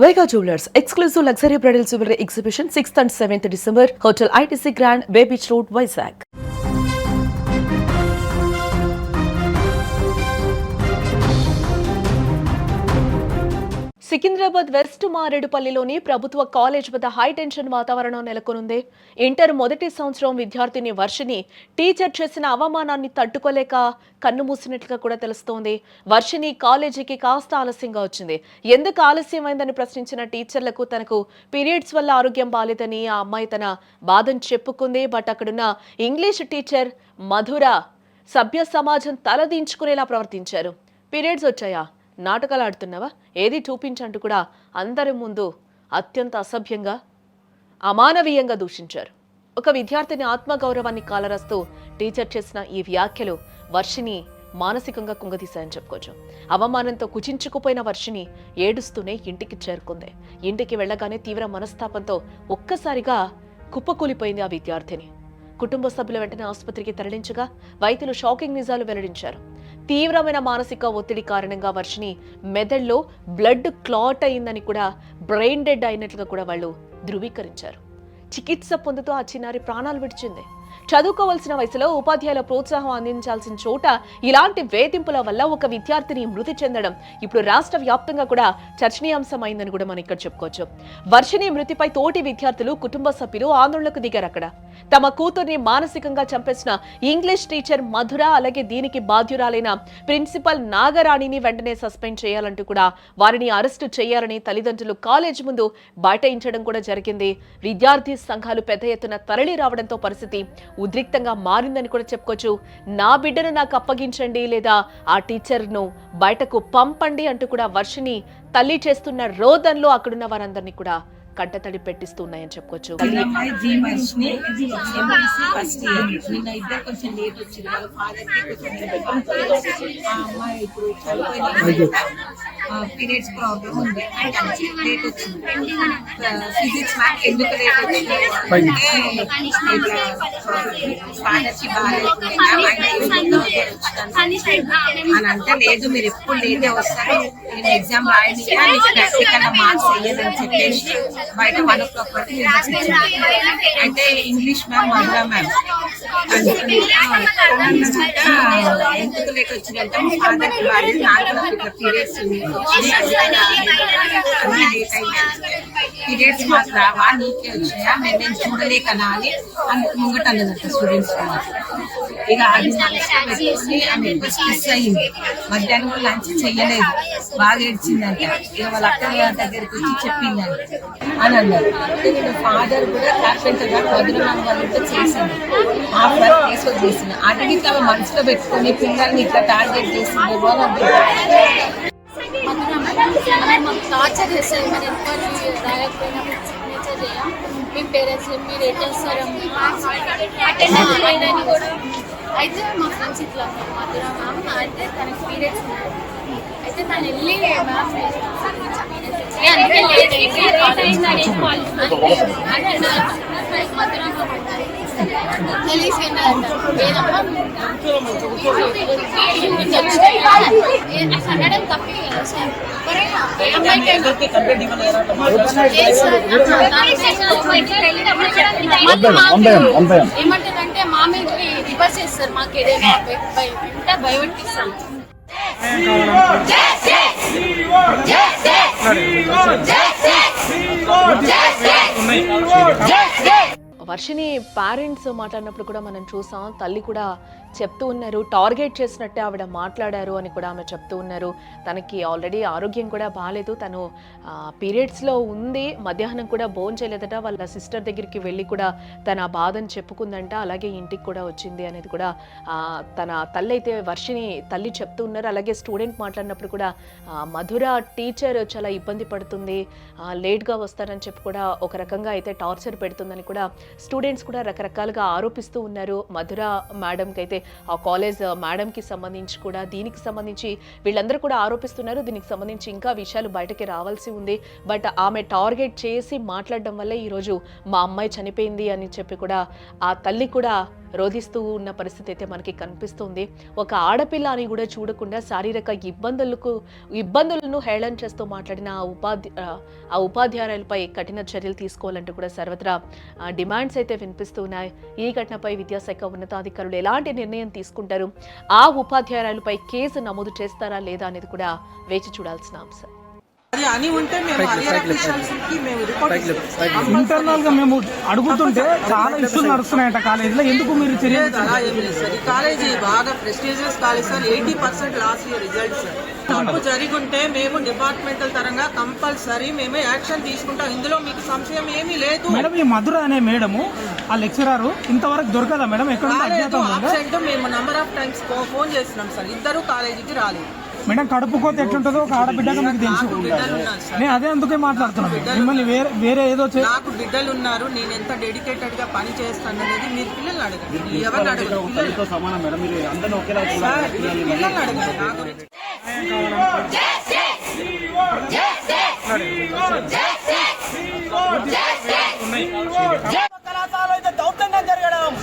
Vega Jewelers, exclusive luxury bridal jewelry exhibition 6th and 7th December, Hotel ITC Grand, Bay Beach Road, Vizag. Secunderabad west మారేడుపల్లిలోని ప్రభుత్వ college వద్ద high tension వాతావరణం నెలకొనుంది. Inter మొదటి సంవత్సరం విద్యార్థిని Varshini teacher చేసిన అవమానాన్ని తట్టుకోలేక కన్ను మూసినట్లుగా కూడా తెలుస్తోంది. వర్షిని కాలేజీకి కాస్త ఆలస్యంగా వచ్చింది. ఎందుకు ఆలస్యమైందని ప్రశ్నించిన టీచర్లకు తనకు పీరియడ్స్ వల్ల ఆరోగ్యం బాలేదని ఆ అమ్మాయి తన బాధను చెప్పుకుంది. బట్ అక్కడున్న ఇంగ్లీష్ టీచర్ మధుర సభ్య సమాజం తలదించుకునేలా ప్రవర్తించారు. పీరియడ్స్ వచ్చాయా? నాటకాలు ఆడుతున్నావా ఏది చూపించంటూ కూడా అందరి ముందు అత్యంత అసభ్యంగా అమానవీయంగా దూషించారు. ఒక విద్యార్థిని ఆత్మగౌరవాన్ని కాలరాస్తూ టీచర్ చేసిన ఈ వ్యాఖ్యలు వర్షిని మానసికంగా కుంగదీశాయని చెప్పుకోవచ్చు. అవమానంతో కుచించుకుపోయిన వర్షిని ఏడుస్తూనే ఇంటికి చేరుకుంది. ఇంటికి వెళ్ళగానే తీవ్ర మనస్తాపంతో ఒక్కసారిగా కుప్పకూలిపోయింది ఆ విద్యార్థిని. కుటుంబ సభ్యుల వెంటనే ఆసుపత్రికి తరలించగా వైద్యులు షాకింగ్ నిజాలు వెల్లడించారు. తీవ్రమైన మానసిక ఒత్తిడి కారణంగా వర్షిని మెదడులో బ్లడ్ క్లాట్ అయిందని కూడా బ్రెయిన్ డెడ్ అయినట్లుగా కూడా వాళ్ళు ధృవీకరించారు. చికిత్స పొందుతూ ఆ చిన్నారి ప్రాణాలు విడిచింది. చదువుకోవాల్సిన వయసులో ఉపాధ్యాయుల ప్రోత్సాహం అందించాల్సిన చోట ఇలాంటి వేధింపుల వల్ల ఒక విద్యార్థిని మృతి చెందడం ఇప్పుడు రాష్ట్ర వ్యాప్తంగా కూడా చర్చనీయాంశమైందని కూడా మనం ఇక్కడ చెప్పుకోవచ్చు. వర్షిని మృతిపై తోటి విద్యార్థులు కుటుంబ సభ్యులు ఆందోళనకు దిగారు అక్కడ. తమ కూతుర్ని మానసికంగా చంపేసిన ఇంగ్లీష్ టీచర్ మధుర అలాగే దీనికి బాధ్యురాలైన ప్రిన్సిపల్ నాగరాణిని వెంటనే సస్పెండ్ చేయాలంటూ కూడా వారిని అరెస్టు చేయాలని తల్లిదండ్రులు కాలేజ్ ముందు బైఠాయించడం కూడా జరిగింది. విద్యార్థి సంఘాలు పెద్ద ఎత్తున తరలి రావడంతో పరిస్థితి ఉద్రిక్తంగా మారిందని కూడా చెప్పుకోవచ్చు. నా బిడ్డను నాకు అప్పగించండి లేదా ఆ టీచర్ను బయటకు పంపండి అంటూ కూడా వర్షిని తల్లి చేస్తున్న రోదన్లో అక్కడున్న వారందరినీ కూడా కంటతడి పెట్టిస్తున్నాయని చెప్పుకోవచ్చు. అమ్మాయి ఇప్పుడు పీరియడ్స్ ప్రాబ్లం ఉంది లేట్ వచ్చింది. ఫిజిక్స్ మ్యాథ్ ఎందుకు లేట్ వచ్చింది? అంటే ఇట్లా స్కాలర్షిప్ బాగాలేకుండా ఆయన ఎందుకు లేట్ వచ్చిందని అని అంటే లేదు మీరు ఎప్పుడు లేటే వస్తారు నేను ఎగ్జామ్ రాయనియా నీకు ప్రాక్టికల్ మార్క్స్ వేయదని చెప్పేసి బయట వన్ ఓ క్లాక్ వరకు విజిట్స్ ఇచ్చింది అయితే English ma'am Madhura ma'am periods మాకు రావా నీకే వచ్చినా మేము నేను చూడలేకనా అని అన్- ముంగట అన్నదంట స్టూడెంట్స్ ఇక అది మనసులో పెట్టుకొని ఆమె మిస్ అయ్యింది మధ్యాహ్నం లంచ్ చెయ్యలేదు బాగా ఏడ్చిందంట ఇక వాళ్ళ అక్క దగ్గరికి వచ్చి చెప్పిందంట అని అన్నారు ఫాదర్ కూడా కార్పెంటర్ గారు వదిలిన వాళ్ళు చేసింది ఆ వర్క్ కేసు వదిలేసింది అడిగితే ఆమె మనసులో పెట్టుకొని పిల్లల్ని ఇట్లా టార్గెట్ చేసింది. టార్చర్ చేస్తారు రాయకపోయినా చేయం. మీ పేరెంట్స్ మీరు ఎట్లా వస్తారో అటెండెన్స్ అయినని కూడా అయితే మా ఫ్రెండ్స్ ఇట్లా మధుర మ్యామ్ అయితే తనకి పీరియడ్స్ ఉన్నాయి. అయితే తను వెళ్ళి మ్యామ్ అందుకే లేట్ మధుర అనడం తప్పి కదా సార్ ఏ అమ్మాయికి ఏమంటారంటే మా మీద చేస్తారు మాకు ఏదైనా వర్షిని పేరెంట్స్ మాట్లాడినప్పుడు కూడా మనం చూసాం తల్లి కూడా చెప్తూ ఉన్నారు. టార్గెట్ చేసినట్టే ఆవిడ మాట్లాడారు అని కూడా ఆమె చెప్తూ ఉన్నారు. తనకి ఆల్రెడీ ఆరోగ్యం కూడా బాగాలేదు తను పీరియడ్స్లో ఉంది. మధ్యాహ్నం కూడా భోజనం చేయలేదట. వాళ్ళ సిస్టర్ దగ్గరికి వెళ్ళి కూడా తన బాధను చెప్పుకుందంట. అలాగే ఇంటికి కూడా వచ్చింది అనేది కూడా తన తల్లి అయితే వర్షిని తల్లి చెప్తూ ఉన్నారు. అలాగే స్టూడెంట్ మాట్లాడినప్పుడు కూడా మధుర టీచర్ చాలా ఇబ్బంది పడుతుంది. లేట్గా వస్తారని చెప్పి కూడా ఒక రకంగా అయితే టార్చర్ పెడుతుందని కూడా స్టూడెంట్స్ కూడా రకరకాలుగా ఆరోపిస్తూ ఉన్నారు. మధుర మేడంకి అయితే ఆ కాలేజ్ మేడంకి సంబంధించి కూడా దీనికి సంబంధించి వీళ్ళందరూ కూడా ఆరోపిస్తున్నారు. దీనికి సంబంధించి ఇంకా విషయాలు బయటకి రావాల్సి ఉంది. బట్ ఆమె టార్గెట్ చేసి మాట్లాడడం వల్ల ఈరోజు మా అమ్మాయి చనిపోయింది అని చెప్పి కూడా ఆ తల్లి కూడా రోధిస్తూ ఉన్న పరిస్థితి అయితే మనకి కనిపిస్తుంది. ఒక ఆడపిల్ల అని కూడా చూడకుండా శారీరక ఇబ్బందులకు ఇబ్బందులను హేళన చేస్తూ మాట్లాడిన ఆ ఉపాధ్య ఆ, ఉపాధ్యాయులపై కఠిన చర్యలు తీసుకోవాలంటూ కూడా సర్వత్రా డిమాండ్స్ అయితే వినిపిస్తున్నాయి. ఈ ఘటనపై విద్యాశాఖ ఉన్నతాధికారులు ఎలాంటి నిర్ణయం తీసుకుంటారు? ఆ ఉపాధ్యాయులపై కేసు నమోదు చేస్తారా లేదా అనేది కూడా వేచి చూడాల్సిన అంశం. అది అని ఉంటే మేము అఫీషియల్స్కి మేము రిపోర్ట్ ఇస్తాం. ఇంటర్నల్గా మేము అడుగుతుంటే చాలా ఇష్యూలు నడుస్తున్నాయట కాలేజీలో. ఎందుకు మీరు చర్య లేదు, అలా ఏం లేదు సార్. ఈ కాలేజీ బాగా prestigious college sir. Eighty percent last year result sir. తప్పు జరిగుంటే మేము డిపార్ట్మెంటల్ తరంగా కంపల్సరీ మేము యాక్షన్ తీసుకుంటాం. ఇందులో మీకు సంశయం ఏమీ లేదు. మేడం ఈ మధుర అనే మేడము ఆ లెక్చరర్ ఇంతవరకు దొరకదా మేడం? ఎక్కడ అబ్సెంట్ మేము నంబర్ ఆఫ్ టైమ్స్ ఫోన్ చేస్తున్నాం సార్. ఇద్దరు కాలేజీకి రాలేదు. మేడం కడుపు కోత ఎట్లుంటుందో ఒక ఆడబిడ్డగా మీకు తెలుసు నేను అదే అందుకే మాట్లాడుతున్నాను మిమ్మల్ని వేరే వేరే ఏదో నాకు బిడ్డలు ఉన్నారు నేను ఎంత డెడికేటెడ్గా పని చేస్తాను అనేది మీరు పిల్లల్ని అడగండి ఎవరిని అడగండి పిల్లలు- సమానం మేడం మీరు అందరినీ ఒకేలా సార్, పిల్లల్ని అడగండి నా గురించి కళాశాల అయితే దౌర్జన్యం జరగడం